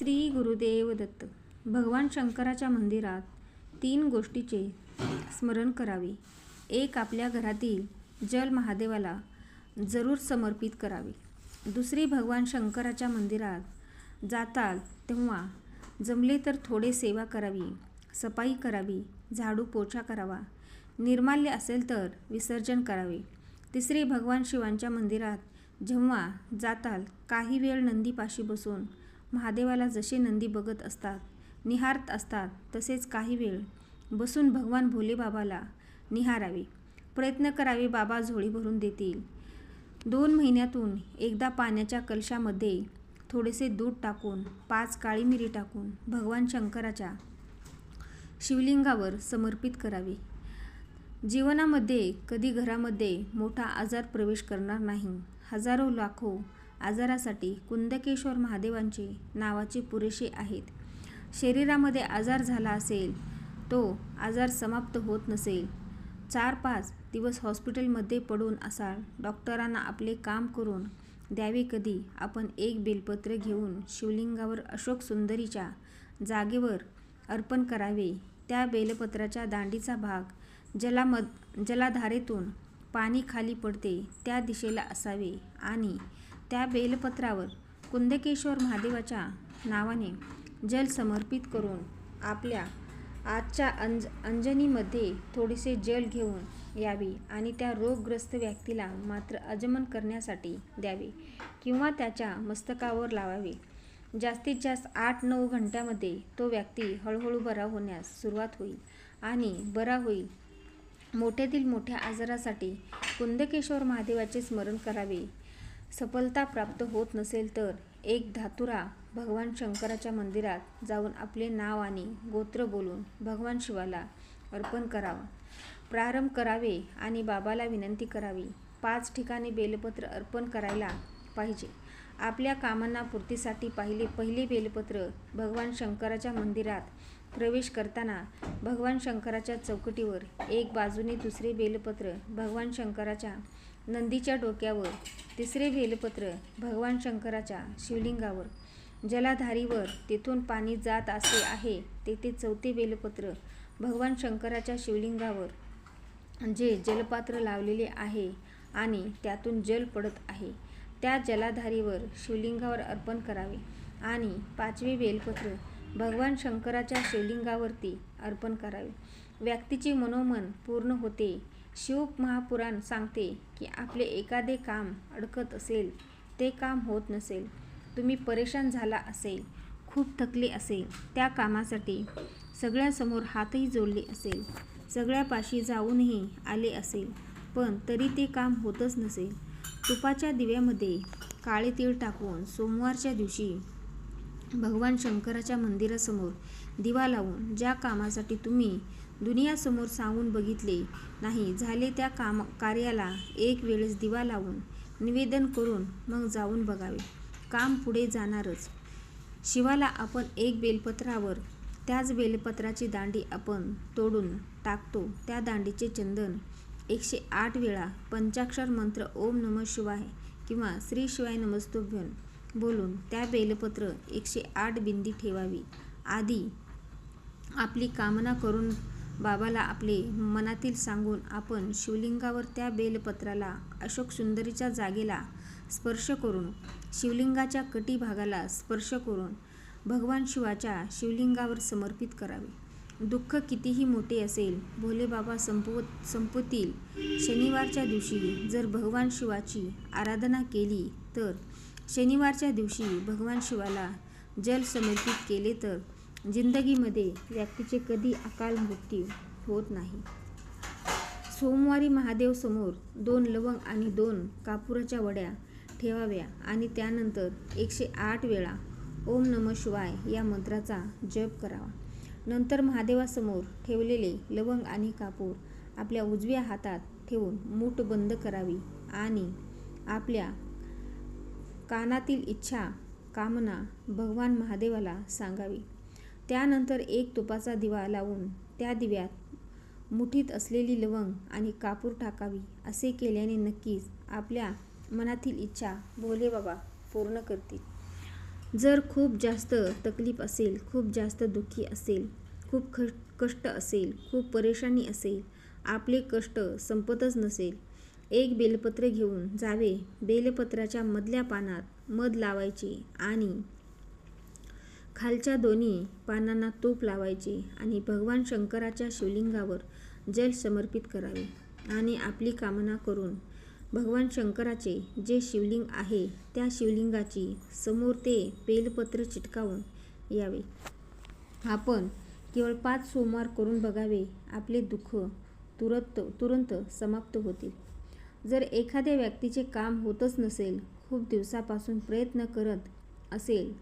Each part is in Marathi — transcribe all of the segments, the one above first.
श्री गुरुदेव दत्त. भगवान शंकराच्या मंदिरात तीन गोष्टीचे स्मरण करावे. एक आपल्या घरातील जल महादेवाला जरूर समर्पित करावे. दुसरी भगवान शंकराच्या मंदिरात जाताल तेव्हा जमले तर थोडे सेवा करावी सफाई करावी झाडू पोछा करावा. निर्माल्य असेल तर विसर्जन करावे. तिसरी भगवान शिवांच्या मंदिरात जेव्हा जाताल काही वेळ नंदीपाशी बसून महादेवाला जसे नंदी बघत असतात निहारत असतात तसेच काही वेळ बसून भगवान भोलेबाबाला निहारावे. प्रयत्न करावे बाबा झोळी भरून देतील. दोन महिन्यातून एकदा पाण्याच्या कलशामध्ये थोडेसे दूध टाकून पाच काळी मिरी टाकून भगवान शंकराच्या शिवलिंगावर समर्पित करावे. जीवनामध्ये कधी घरामध्ये मोठा आजार प्रवेश करणार नाही. हजारो लाखो आजारासाठी कुंदकेश्वर महादेवांचे नावाचे पुरेसे आहेत. शरीरामध्ये आजार झाला असेल तो आजार समाप्त होत नसेल. चार पाच दिवस हॉस्पिटलमध्ये पडून असाल डॉक्टरांना आपले काम करून द्यावे कधी? आपण एक बेलपत्र घेऊन शिवलिंगावर अशोक सुंदरीच्या जागेवर अर्पण करावे. त्या बेलपत्राच्या दांडीचा भाग जलामध जलाधारेतून पाणी खाली पडते त्या दिशेला असावे आणि त्या बेलपत्रावर कुंदकेश्वर महादेवाच्या नावाने जल समर्पित करून आपल्या आजच्या अंज अंजनीमध्ये थोडेसे जल घेऊन यावे आणि त्या रोगग्रस्त व्यक्तीला मात्र आजमन करण्यासाठी द्यावे किंवा त्याच्या मस्तकावर लावावे. जास्तीत जास्त आठ नऊ घंट्यामध्ये तो व्यक्ती हळूहळू बरा होण्यास सुरुवात होईल आणि बरा होईल. मोठ्यातील मोठ्या आजारासाठी कुंदकेश्वर महादेवाचे स्मरण करावे. सफलता प्राप्त होत नसेल तर एक धातुरा भगवान शंकराच्या मंदिरात जाऊन आपले नाव आणि गोत्र बोलून भगवान शिवाला अर्पण करावा. प्रारंभ करावे आणि बाबाला विनंती करावी. पाच ठिकाणी बेलपत्र अर्पण करायला पाहिजे. आपल्या कामांना पूर्तीसाठी पाहिले पहिले बेलपत्र भगवान शंकराच्या मंदिरात प्रवेश करताना भगवान शंकराच्या चौकटीवर एक बाजूने दुसरे बेलपत्र भगवान शंकराच्या नंदीच्या डोक्यावर तिसरे बेलपत्र भगवान शंकराच्या शिवलिंगावर. जलाधारीवर तेथून पाणी जात असे आहे तेथे चौथे बेलपत्र भगवान शंकराच्या शिवलिंगावर जे जलपात्र लावलेले आहे आणि त्यातून जल पडत आहे. त्या जलाधारीवर शिवलिंगावर अर्पण करावे आणि पाचवे बेलपत्र भगवान शंकराच्या शिवलिंगावरती अर्पण करावे. व्यक्तीचे मनोमन पूर्ण होते. शिव महापुराण सांगते की आपले एखादे काम अडकत असेल ते काम होत नसेल तुम्ही परेशान झाला असेल खूप थकले असेल त्या कामासाठी सगळ्यासमोर हातही जोडले असेल सगळ्यापाशी जाऊनही आले असेल पण तरी ते काम होतच नसेल. तुपाच्या दिव्यामध्ये काळे तीळ टाकून सोमवारच्या दिवशी भगवान शंकराच्या मंदिरासमोर दिवा लावून ज्या कामासाठी तुम्ही दुनियासमोर सांगून बघितले नाही. झाले त्या काम कार्याला एक वेळेस दिवा लावून निवेदन करून मग जाऊन बघावे. काम पुढे जाणारच. शिवाला आपण एक बेलपत्रावर त्याच बेलपत्राची दांडी आपण तोडून टाकतो. त्या दांडीचे चंदन एकशे आठ वेळा पंचाक्षर मंत्र ओम नम शिवाय किंवा श्री शिवाय नमस्तुभ्यन बोलून त्या बेलपत्र एकशे आठ बिंदी ठेवावी. आधी आपली कामना करून बाबाला आपले मनातील सांगून आपण शिवलिंगावर त्या बेलपत्राला अशोक सुंदरीच्या जागेला स्पर्श करून शिवलिंगाच्या कटी भागाला स्पर्श करून भगवान शिवाच्या शिवलिंगावर समर्पित करावे. दुःख कितीही मोठे असेल भोलेबाबा संपवत संपतील शनिवारच्या दिवशी जर भगवान शिवाची आराधना केली तर शनिवारच्या दिवशी भगवान शिवाला जल समर्पित केले तर जिंदगीमध्ये व्यक्तीचे कधी अकाल मृत्यू होत नाही. सोमवारी महादेव समोर दोन लवंग आणि दोन कापुराच्या वड्या ठेवाव्या आणि त्यानंतर एकशे आठ वेळा ओम नम शिवाय या मंत्राचा जप करावा. नंतर महादेवासमोर ठेवलेले लवंग आणि कापूर आपल्या उजव्या हातात ठेवून मूठ बंद करावी आणि आपल्या कानातील इच्छा कामना भगवान महादेवाला सांगावी. त्यानंतर एक तुपाचा दिवा लावून त्या दिव्यात मुठीत असलेली लवंग आणि कापूर टाकावी असे केल्याने नक्कीच आपल्या मनातील इच्छा भोलेबाबा पूर्ण करतील. जर खूप जास्त तकलीफ असेल खूप जास्त दुःखी असेल खूप ख कष्ट असेल खूप परेशानी असेल आपले कष्ट संपतच नसेल एक बेलपत्र घेऊन जावे. बेलपत्राच्या मधल्या पानात मध लावायचे आणि खालच्या दोन्ही पानांना तूप लावायचे आणि भगवान शंकराच्या शिवलिंगावर जल समर्पित करावे आणि आपली कामना करून भगवान शंकराचे जे शिवलिंग आहे त्या शिवलिंगाची समोर ते बेलपत्र चिटकावून यावे. आपण केवळ पाच सोमवार करून बघावे आपले दुःख तुरंत तुरंत समाप्त होतील. जर एखाद्या व्यक्तीचे काम होतच नसेल खूप दिवसापासून प्रयत्न करत असेल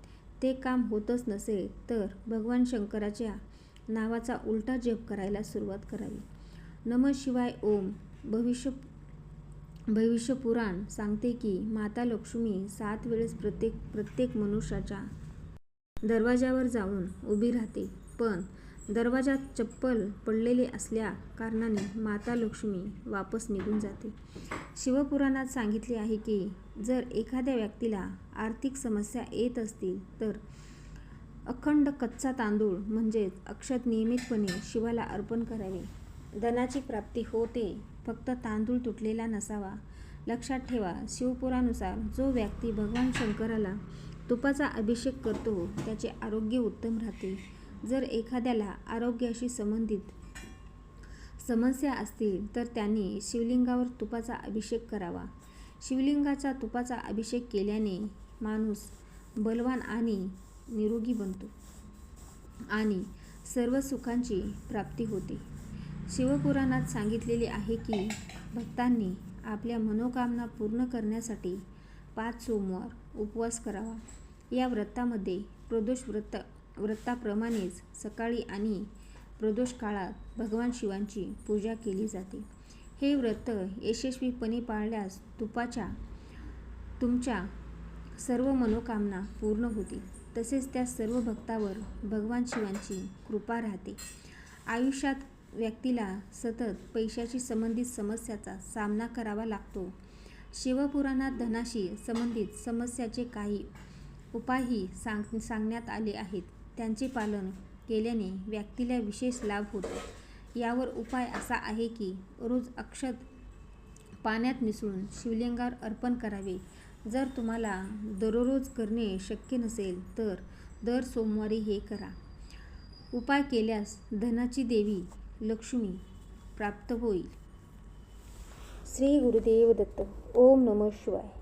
ते काम होतच नसेल तर भगवान शंकराच्या नावाचा उलटा जप करायला सुरुवात करावी. नम शिवाय ओम. भविष्य भविष्यपुराण सांगते की माता लक्ष्मी सात वेळेस प्रत्येक प्रत्येक मनुष्याच्या दरवाजावर जाऊन उभी राहते. पण दरवाजात चप्पल पडलेले असल्या कारणाने माता लक्ष्मी वापस निघून जाते. शिवपुराणात सांगितले आहे की जर एखाद्या व्यक्तीला आर्थिक समस्या येत असतील तर अखंड कच्चा तांदूळ म्हणजेच अक्षत नियमितपणे शिवाला अर्पण करावे. धनाची प्राप्ती होते. फक्त तांदूळ तुटलेला नसावा. लक्षात ठेवा शिवपुरानुसार जो व्यक्ती भगवान शंकराला तुपाचा अभिषेक करतो त्याचे आरोग्य उत्तम राहते. जर एखाद्याला आरोग्याशी संबंधित समस्या असतील तर त्यांनी शिवलिंगावर तुपाचा अभिषेक करावा. शिवलिंगाचा तुपाचा अभिषेक केल्याने माणूस बलवान आणि निरोगी बनतो आणि सर्व सुखांची प्राप्ती होते. शिवपुराणात सांगितलेले आहे की भक्तांनी आपल्या मनोकामना पूर्ण करण्यासाठी पाच सोमवार उपवास करावा. या व्रतामध्ये प्रदोष व्रत व्रताप्रमाणेच सकाळी आणि प्रदोष काळात भगवान शिवांची पूजा केली जाते. हे व्रत यशस्वीपणे पाळल्यास तुपाच्या तुमच्या सर्व मनोकामना पूर्ण होतील. तसेच त्या सर्व भक्तावर भगवान शिवांची कृपा राहते. आयुष्यात व्यक्तीला सतत पैशाशी संबंधित समस्याचा सामना करावा लागतो. शिवपुराणात धनाशी संबंधित समस्याचे काही उपायही सांग सांगण्यात आले आहेत. त्यांचे पालन केल्याने व्यक्तीला विशेष लाभ होतो. यावर उपाय असा आहे की रोज अक्षत पाण्यात मिसळून शिवलिंगावर अर्पण करावे. जर तुम्हाला दररोज करणे शक्य नसेल तर दर सोमवारी हे करा. उपाय केल्यास धनाची देवी लक्ष्मी प्राप्त होईल. श्री गुरुदेव दत्त ओम नमः शिवाय.